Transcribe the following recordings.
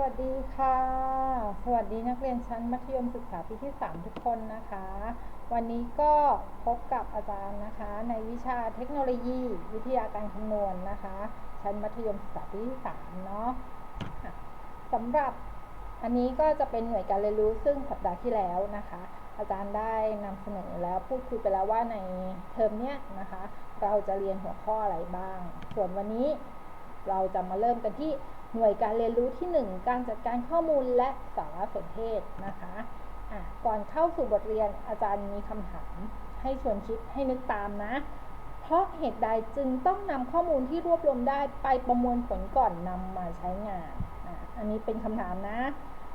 วัสดีค่ะ สวัสดีนักเรียนชั้นมัธยมศึกษาปีที่ 3 ทุกคนนะคะ วันนี้ก็พบกับอาจารย์นะคะ ในวิชาเทคโนโลยี วิทยาการคำนวณนะคะ ชั้นมัธยมศึกษาปีที่ 3 เนาะอะสำหรับอันนี้ก็จะเป็นหน่วยการเรียนรู้ซึ่งสัปดาห์ที่แล้วนะคะ อาจารย์ได้นำเสนอแล้วพูดคุยไปแล้วว่าในเทอมเนี้ยนะคะ เราจะเรียนหัวข้ออะไรบ้าง ส่วนวันนี้เราจะมาเริ่มกันที่ หน่วยการเรียนรู้ที่ 1 การจัดการข้อมูลและสารสนเทศนะคะะก่อนเข้าสู่บทเรียนอาจารย์มีคำถาม ให้ชวนคิดให้นึกตามนะ เพราะเหตุใดจึงต้องนำข้อมูลที่รวบรวมได้ไปประมวลผลก่อนนำมาใช้งานออันนี้เป็นคำถามนะ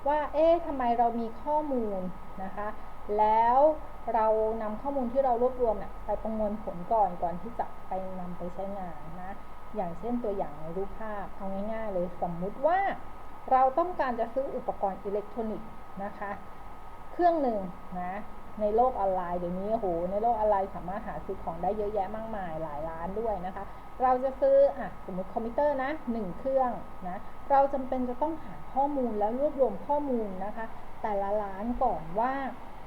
ว่าเอ๊ะทำไมเรามีข้อมูลนะคะ แล้วเรานำข้อมูลที่เรารวบรวมเนี่ยไปประมวลผลก่อนก่อนที่จะไปนำไปใช้งานนะ อย่างเช่นตัวอย่างในรูปภาพเอาง่ายๆเลยสมมุติว่าเราต้องการจะซื้ออุปกรณ์อิเล็กทรอนิกส์นะคะ เครื่องหนึ่งนะในโลกออนไลน์เดี๋ยวนี้โอ้โหในโลกออนไลน์สามารถหาซื้อของได้เยอะแยะมากมายหลายร้านด้วยนะคะ เราจะซื้ออะสมมติคอมพิวเตอร์นะหนึ่งเครื่องนะเราจำเป็นจะต้องหาข้อมูลแล้วรวบรวมข้อมูลนะคะ แต่ละร้านก่อนว่า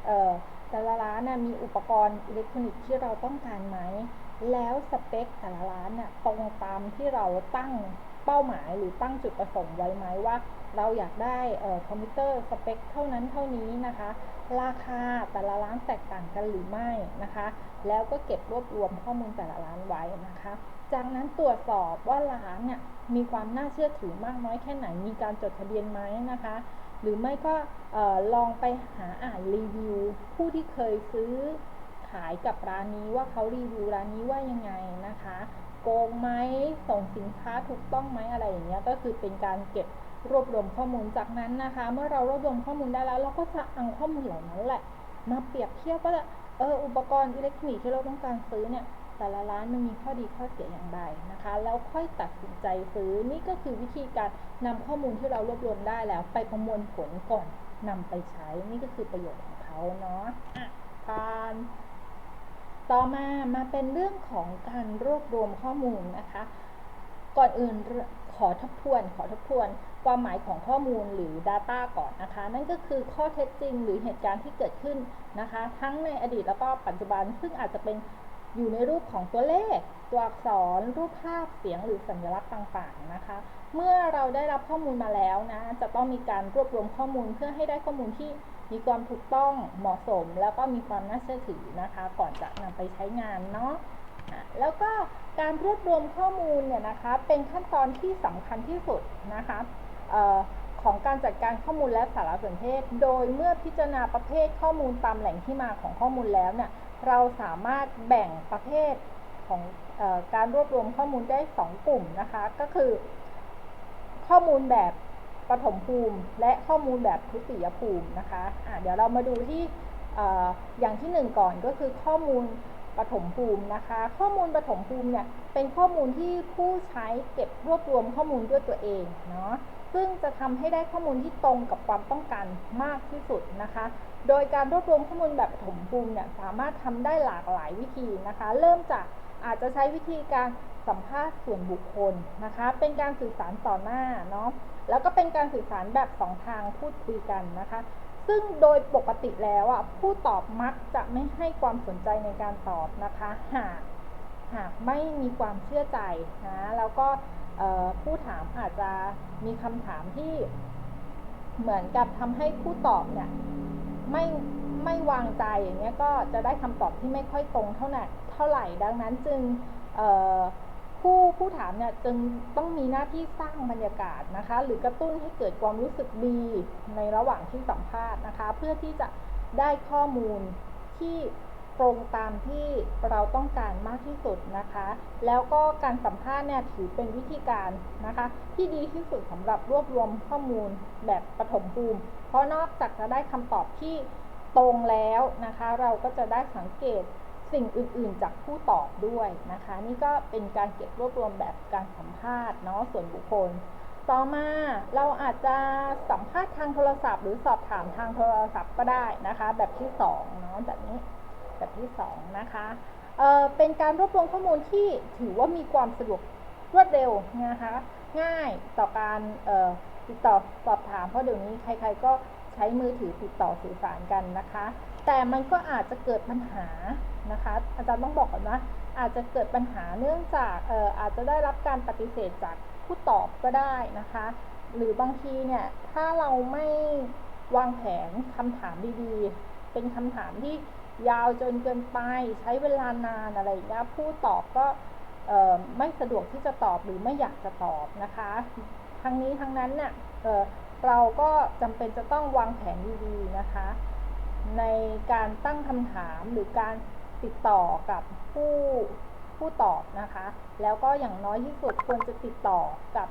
เออแต่ละร้านนะมีอุปกรณ์อิเล็กทรอนิกส์ที่เราต้องการไหม แล้วสเปคแต่ละร้านน่ะตรงตามที่เราตั้งเป้าหมายหรือตั้งจุดประสงค์ไว้ไหมว่า เราอยากได้คอมพิวเตอร์สเปคเท่านั้นเท่านี้นะคะ ราคาแต่ละร้านแตกต่างกันหรือไม่นะคะ แล้วก็เก็บรวบรวมข้อมูลแต่ละร้านไว้นะคะ จากนั้นตรวจสอบว่าร้านเนี่ยมีความน่าเชื่อถือมากน้อยแค่ไหนมีการจดทะเบียนไหมนะคะหรือไม่ก็ลองไปหาอ่านรีวิว ผู้ที่เคยซื้อ ขายกับร้านนี้ว่าเขารีวิวร้านนี้ว่ายังไงนะคะ โกงไหมส่งสินค้าถูกต้องไหมอะไรอย่างเงี้ยก็คือเป็นการเก็บรวบรวมข้อมูลจากนั้นนะคะ เมื่อเรารวบรวมข้อมูลได้แล้ว เราก็จะเอาข้อมูลเหล่านั้นแหละ มาเปรียบเทียบว่าเอออุปกรณ์อิเล็กทรอนิกส์ที่เราต้องการซื้อเนี่ยแต่ละร้านมันมีข้อดีข้อเสียอย่างไรนะคะ แล้วค่อยตัดสินใจซื้อนี่ก็คือวิธีการนำข้อมูลที่เรารวบรวมได้แล้ว ไปประมวลผลก่อนนำไปใช้นี่ก็คือประโยชน์ของเขาเนาะะการ ต่อมามาเป็นเรื่องของการรวบรวมข้อมูลนะคะ ก่อนอื่นขอทบทวน ขอทบทวน ความหมายของข้อมูลหรือ Data ก่อนนะคะ นั่นก็คือข้อเท็จจริงหรือเหตุการณ์ที่เกิดขึ้นนะคะ ทั้งในอดีตแล้วก็ปัจจุบัน ซึ่งอาจจะเป็นอยู่ในรูปของตัวเลข ตัวอักษร รูปภาพ เสียง หรือสัญลักษณ์ต่างๆนะคะ เมื่อเราได้รับข้อมูลมาแล้วนะ จะต้องมีการรวบรวมข้อมูลเพื่อให้ได้ข้อมูลที่ มีความถูกต้องเหมาะสมแล้วก็มีความน่าเชื่อถือนะคะ ก่อนจะนำไปใช้งานเนาะแล้วก็การรวบรวมข้อมูลเนี่ยนะคะเป็นขั้นตอนที่สำคัญที่สุดนะคะของการจัดการข้อมูลและสารสนเทศ โดยเมื่อพิจารณาประเภทข้อมูลตามแหล่งที่มาของข้อมูลแล้วเนี่ยเราสามารถแบ่งประเภทของอการรวบรวมข้อมูลได้ 2 กลุ่มนะคะ ก็คือ ข้อมูลแบบ ปฐมภูมิ และข้อมูลแบบทุติยภูมินะคะะเดี๋ยวเรามาดูที่ออย่างที่ 1 ก่อนก็คือข้อมูลปฐมภูมินะคะ ข้อมูลปฐมภูมิเนี่ยเป็นข้อมูลที่ผู้ใช้เก็บรวบรวมข้อมูลด้วยตัวเองเนาะซึ่งจะทำให้ได้ข้อมูลที่ตรงกับความต้องการมากที่สุดนะคะ โดยการรวบรวมข้อมูลแบบปฐมภูมิเนี่ยสามารถทำได้หลากหลายวิธีนะคะ เริ่มจากอาจจะใช้วิธีการสัมภาษณ์ส่วนบุคคลนะคะ เป็นการสื่อสารต่อหน้าเนาะ แล้วก็เป็นการสื่อสารแบบสองทางพูดคุยกันนะคะ ซึ่งโดยปกติแล้วอะผู้ตอบมักจะไม่ให้ความสนใจในการตอบนะคะ หากหากไม่มีความเชื่อใจนะแล้วก็ผู้ถามอาจจะมีคำถามที่เหมือนกับทำให้ผู้ตอบเนี่ยไม่ไม่วางใจอย่างเงี้ยก็จะได้คำตอบที่ไม่ค่อยตรงเท่าไหร่เท่าไหร่ดังนั้นจึง ผู้ผู้ถามเนี่ยจึงต้องมีหน้าที่สร้างบรรยากาศนะคะ หรือกระตุ้นให้เกิดความรู้สึกดีในระหว่างที่สัมภาษณ์นะคะ เพื่อที่จะได้ข้อมูลที่ตรงตามที่เราต้องการมากที่สุดนะคะ แล้วก็การสัมภาษณ์เนี่ยถือเป็นวิธีการนะคะ ที่ดีที่สุดสำหรับรวบรวมข้อมูลแบบปฐมภูมิ เพราะนอกจากจะได้คำตอบที่ตรงแล้วนะคะ เราก็จะได้สังเกต สิ่งอื่นๆจากผู้ตอบด้วยนะคะ นี่ก็เป็นการเก็บรวบรวมแบบการสัมภาษณ์เนาะส่วนบุคคล ต่อมาเราอาจจะสัมภาษณ์ทางโทรศัพท์ หรือสอบถามทางโทรศัพท์ก็ได้นะคะ แบบที่2เนาะแบบนี้แบบที่2นะคะเเป็นการรวบรวมข้อมูลที่ถือว่ามีความสะดวกรวดเร็วนะคะง่ายต่อการติดต่อสอบถามเพราะเดี๋ยวนี้ใครๆก็ใช้มือถือติดต่อสื่อสารกันนะคะ แต่มันก็อาจจะเกิดปัญหานะคะ อาจารย์ต้องบอกก่อนว่าอาจจะเกิดปัญหาเนื่องจากเอ่ออาจจะได้รับการปฏิเสธจากผู้ตอบก็ได้นะคะ หรือบางทีเนี่ยถ้าเราไม่วางแผนคำถามดีๆ เป็นคำถามที่ยาวจนเกินไปใช้เวลานานอะไรอย่างเงี้ยผู้ตอบก็เอ่อไม่สะดวกที่จะตอบหรือไม่อยากจะตอบนะคะ ทั้งนี้ทั้งนั้นเนี่ยเออเราก็จำเป็นจะต้องวางแผนดีๆนะคะ ในการตั้งคำถามหรือการติดต่อกับผู้ผู้ตอบนะคะ แล้วก็อย่างน้อยที่สุดควรจะติดต่อกับ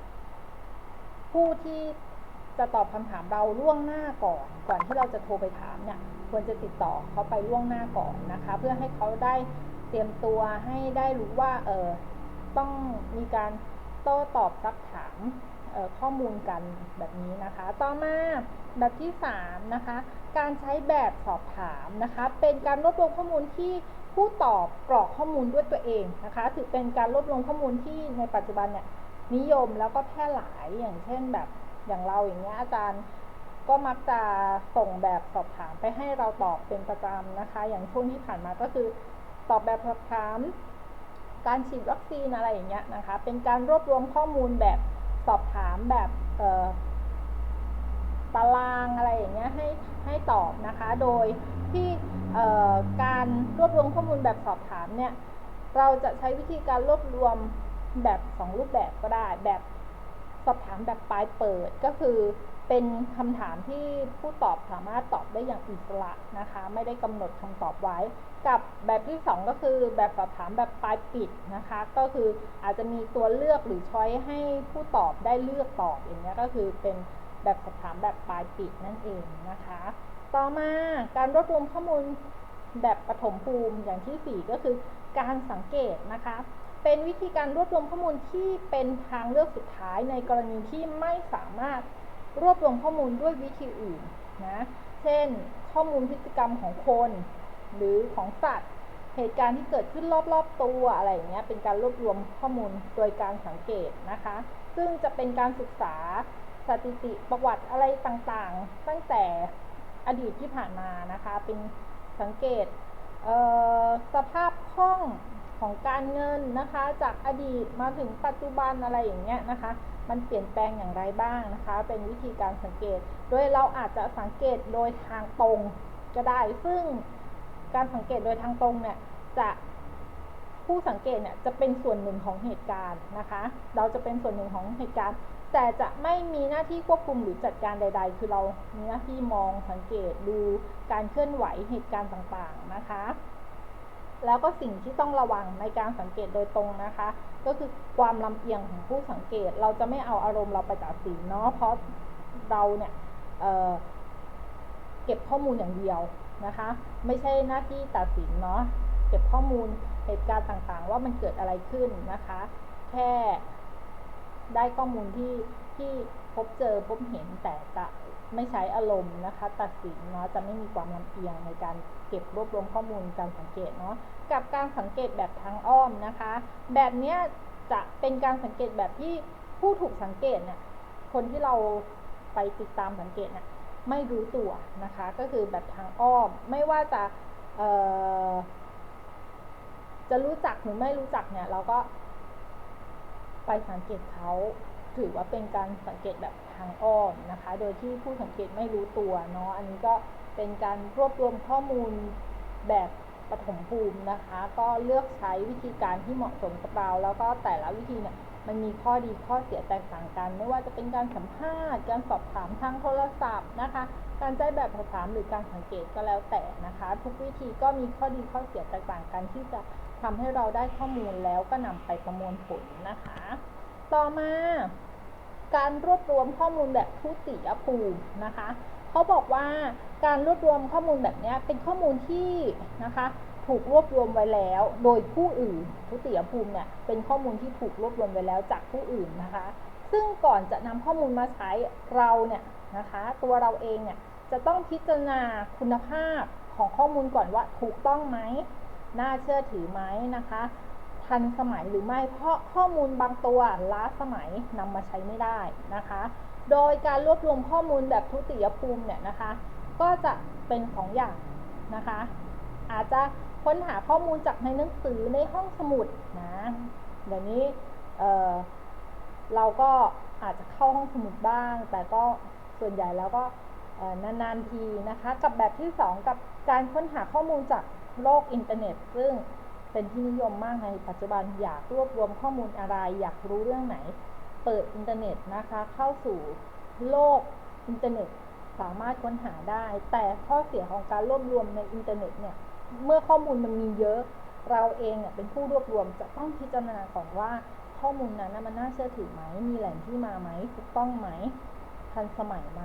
ผู้ที่จะตอบคำถามเราล่วงหน้าก่อน ก่อนที่เราจะโทรไปถามเนี่ยควรจะติดต่อเขาไปล่วงหน้าก่อนนะคะ เพื่อให้เขาได้เตรียมตัวให้ได้รู้ว่าเออต้องมีการโต้ตอบซักถามข้อมูลกันแบบนี้นะคะ ต่อมา แบบที่ 3 นะคะ การใช้แบบสอบถามนะคะ เป็นการรวบรวมข้อมูลที่ผู้ตอบกรอกข้อมูลด้วยตัวเองนะคะ ถือเป็นการรวบรวมข้อมูลที่ในปัจจุบันเนี่ยนิยมแล้วก็แพร่หลายอย่างเช่นแบบอย่างเราอย่างเงี้ยอาจารย์ก็มักจะส่งแบบสอบถามไปให้เราตอบเป็นประจำนะคะ อย่างช่วงที่ผ่านมาก็คือตอบแบบสอบถาม การฉีดวัคซีนอะไรอย่างเงี้ยนะคะ เป็นการรวบรวมข้อมูลแบบสอบถามแบบ ตารางอะไรอย่างเงี้ยให้ให้ตอบนะคะ โดยที่การรวบรวมข้อมูลแบบสอบถามเนี่ยเราจะใช้วิธีการรวบรวมแบบ2รูปแบบก็ได้ แบบสอบถามแบบปลายเปิดก็คือเป็นคำถามที่ผู้ตอบสามารถตอบได้อย่างอิสระนะคะ ไม่ได้กำหนดคำตอบไว้ กับแบบที่ 2 ก็คือแบบสอบถามแบบปลายปิดนะคะ ก็คืออาจจะมีตัวเลือกหรือช้อยให้ผู้ตอบได้เลือกตอบอย่างนี้ก็คือเป็น แบบสอบถามแบบปลายปิดนั่นเองนะคะ ต่อมาการรวบรวมข้อมูลแบบปฐมภูมิอย่างที่ 4 ก็คือการสังเกตนะคะ เป็นวิธีการรวบรวมข้อมูลที่เป็นทางเลือกสุดท้ายในกรณีที่ไม่สามารถรวบรวมข้อมูลด้วยวิธีอื่นนะ เช่น ข้อมูลพฤติกรรมของคน หรือของสัตว์ เหตุการณ์ที่เกิดขึ้นรอบๆตัวอะไรอย่างเงี้ย เป็นการรวบรวมข้อมูลโดยการสังเกตนะคะ ซึ่งจะเป็นการศึกษา สถิติประวัติอะไรต่างๆ ตั้งแต่อดีตที่ผ่านมานะคะ เป็นสังเกตสภาพคล่องของการเงินนะคะ จากอดีตมาถึงปัจจุบันอะไรอย่างเงี้ยนะคะ มันเปลี่ยนแปลงอย่างไรบ้างนะคะ เป็นวิธีการสังเกต โดยเราอาจจะสังเกตโดยทางตรงก็ได้ ซึ่งการสังเกตโดยทางตรงเนี่ยจะ ผู้สังเกตเนี่ยจะเป็นส่วนหนึ่งของเหตุการณ์นะคะ เราจะเป็นส่วนหนึ่งของเหตุการณ์ แต่จะไม่มีหน้าที่ควบคุมหรือจัดการใด ๆ คือเรามีหน้าที่มองสังเกตดูการเคลื่อนไหวเหตุการณ์ต่างๆนะคะ แล้วก็สิ่งที่ต้องระวังในการสังเกตโดยตรงนะคะ ก็คือความลำเอียงของผู้สังเกต เราจะไม่เอาอารมณ์เราไปตัดสินเนาะเพราะเราเนี่ยเเก็บข้อมูลอย่างเดียวนะคะ ไม่ใช่หน้าที่ตัดสินเนาะ เก็บข้อมูลเหตุการณ์ต่างๆ ว่ามันเกิดอะไรขึ้นนะคะ แค่ได้ข้อมูลที่ที่พบเจอพบเห็นแต่จะไม่ใช้อารมณ์นะคะ ตัดสินเนาะจะไม่มีความลำเอียงในการเก็บรวบรวมข้อมูลการสังเกตเนาะกับการสังเกตแบบทางอ้อมนะคะ แบบนี้จะเป็นการสังเกตแบบที่ผู้ถูกสังเกตเนี่ยคนที่เราไปติดตามสังเกตเนี่ยไม่รู้ตัวนะคะ ก็คือแบบทางอ้อมไม่ว่าจะ จะรู้จักหรือไม่รู้จักเนี่ย เราก็ไปสังเกตเขาถือว่าเป็นการสังเกตแบบทางอ้อมนะคะ โดยที่ผู้สังเกตไม่รู้ตัวเนาะอันนี้ก็เป็นการรวบรวมข้อมูลแบบปฐมภูมินะคะ ก็เลือกใช้วิธีการที่เหมาะสมกับเราแล้วก็แต่ละวิธีเนี่ยมันมีข้อดีข้อเสียแตกต่างกัน ไม่ว่าจะเป็นการสัมภาษณ์ การสอบถามทางโทรศัพท์นะคะ การใช้แบบสอบถามหรือการสังเกตก็แล้วแต่นะคะ ทุกวิธีก็มีข้อดีข้อเสียแตกต่างกันที่จะ ทำให้เราได้ข้อมูลแล้วก็นำไปประมวลผลนะคะ ต่อมา การรวบรวมข้อมูลแบบทุติยภูมินะคะเขาบอกว่าการรวบรวมข้อมูลแบบนี้เป็นข้อมูลที่นะคะถูกรวบรวมไว้แล้ว โดยผู้อื่นทุติยภูมิเนี่ยเป็นข้อมูลที่ถูกรวบรวมไว้แล้วจากผู้อื่นนะคะ ซึ่งก่อนจะนำข้อมูลมาใช้เราเนี่ยนะคะตัวเราเองเนี่ยจะต้องพิจารณาคุณภาพของข้อมูลก่อนว่าถูกต้องไหม น่าเชื่อถือไหมนะคะ ทันสมัยหรือไม่เพราะข้อมูลบางตัวล้าสมัยนำมาใช้ไม่ได้นะคะ โดยการรวบรวมข้อมูลแบบทุติยภูมิเนี่ยนะคะ ก็จะเป็นของอย่างนะคะ อาจจะค้นหาข้อมูลจากในหนังสือในห้องสมุดนะเดี๋ยวนี้เเราก็อาจจะเข้าห้องสมุดบ้าง แต่ก็ส่วนใหญ่แล้วก็นานๆทีนะคะ กับแบบที่ 2 กับการค้นหาข้อมูลจาก โลกอินเทอร์เน็ต ซึ่งเป็นที่นิยมมากในปัจจุบันอยากรวบรวมข้อมูลอะไร อยากรู้เรื่องไหน เปิดอินเทอร์เน็ตนะคะ เข้าสู่โลกอินเทอร์เน็ตสามารถค้นหาได้ แต่ข้อเสียของการรวบรวมในอินเทอร์เน็ตเนี่ย เมื่อข้อมูลมันมีเยอะ เราเองเนี่ยเป็นผู้รวบรวมจะต้องพิจารณาก่อนว่าข้อมูลนั้นมันน่าเชื่อถือไหม มีแหล่งที่มาไหม ถูกต้องไหม ทันสมัยไหม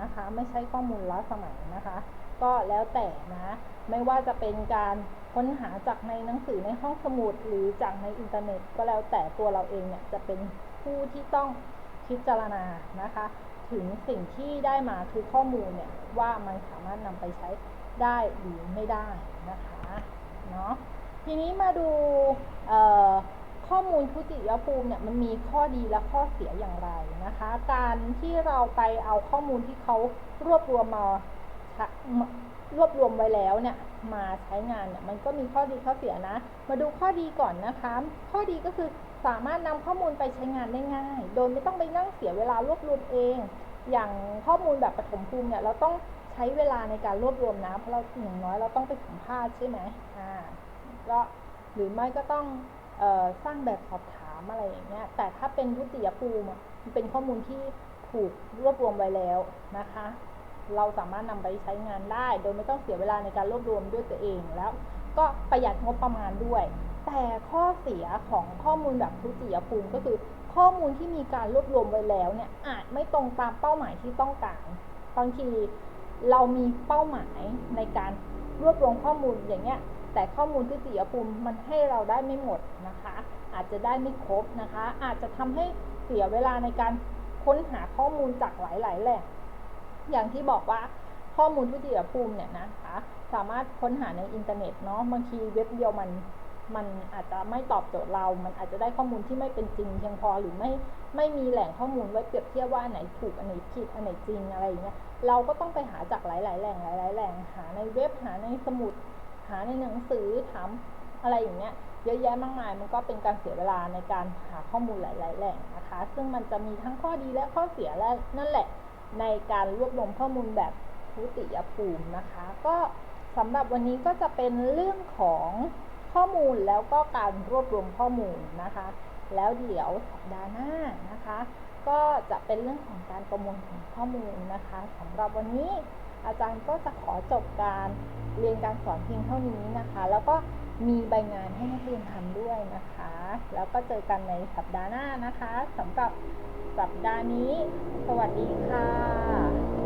นะคะ ไม่ใช่ข้อมูลล้าสมัยนะคะ ก็แล้วแต่นะ ไม่ว่าจะเป็นการค้นหาจากในหนังสือในห้องสมุดหรือจากในอินเทอร์เน็ต ก็แล้วแต่ตัวเราเองเนี่ยจะเป็นผู้ที่ต้องพิจารณานะคะ ถึงสิ่งที่ได้มาคือข้อมูลเนี่ยว่ามันสามารถนำไปใช้ได้หรือไม่ได้นะคะเนาะทีนี้มาดูข้อมูลทุติยภูมิเนี่ยมันมีข้อดีและข้อเสียอย่างไรนะคะ การที่เราไปเอาข้อมูลที่เขารวบรวมมา รวบรวมไว้แล้วเนี่ยมาใช้งานเนี่ยมันก็มีข้อดีข้อเสียนะ มาดูข้อดีก่อนนะคะ ข้อดีก็คือสามารถนำข้อมูลไปใช้งานได้ง่าย โดยไม่ต้องไปนั่งเสียเวลารวบรวมเอง อย่างข้อมูลแบบปฐมภูมิเนี่ยเราต้องใช้เวลาในการรวบรวมนะเพราะเราอย่างน้อยเราต้องไปสัมภาษณ์ใช่ไหมอ่าก็หรือไม่ก็ต้องออสร้างแบบสอบถามอะไรอย่างเงี้ย แต่ถ้าเป็นยุติยภูมิมันเป็นข้อมูลที่ถูกรวบรวมไว้แล้วนะคะ เราสามารถนำไปใช้งานได้ โดยไม่ต้องเสียเวลาในการรวบรวมด้วยตัวเองแล้ว ก็ประหยัดงบประมาณด้วย แต่ข้อเสียของข้อมูลแบบทุติยภูมิก็คือ ข้อมูลที่มีการรวบรวมไว้แล้วเนี่ยอาจไม่ตรงตามเป้าหมายที่ต้องการบางทีเรามีเป้าหมายในการรวบรวมข้อมูลอย่างเงี้ยแต่ข้อมูลทุติยภูมิมันให้เราได้ไม่หมดนะคะ อาจจะได้ไม่ครบนะคะ อาจจะทำให้เสียเวลาในการค้นหาข้อมูลจากหลาย ๆ แหล่ง อย่างที่บอกว่าข้อมูลทุติยภูมิเนี่ยนะคะสามารถค้นหาในอินเทอร์เน็ตเนาะบางทีเว็บเดียวมันมันอาจจะไม่ตอบโจทย์เรา มันอาจจะได้ข้อมูลที่ไม่เป็นจริงเพียงพอหรือไม่ไม่มีแหล่งข้อมูลไว้เปรียบเทียบว่าอันไหนถูกอันไหนผิดอันไหนจริงอะไรอย่างเงี้ย เราก็ต้องไปหาจากหลาย ๆ แหล่งหลาย ๆ แหล่งหาในเว็บหาในสมุด หาในหนังสือถามอะไรอย่างเงี้ยเยอะแยะมากมายมันก็เป็นการเสียเวลาในการหาข้อมูลหลาย ๆ แหล่งนะคะ ซึ่งมันจะมีทั้งข้อดีและข้อเสียและนั่นแหละ ในการรวบรวมข้อมูลแบบทุติยภูมินะคะ ก็สำหรับวันนี้ก็จะเป็นเรื่องของข้อมูลแล้วก็การรวบรวมข้อมูลนะคะ แล้วเดี๋ยวสัปดาห์หน้านะคะ ก็จะเป็นเรื่องของการประมวลผลข้อมูลนะคะสำหรับวันนี้อาจารย์ก็จะขอจบการเรียนการสอนเพียงเท่านี้นะคะ แล้วก็ มีใบงานให้นักเรียนทำด้วยนะคะ แล้วก็เจอกันในสัปดาห์หน้านะคะสำหรับสัปดาห์นี้ สวัสดีค่ะ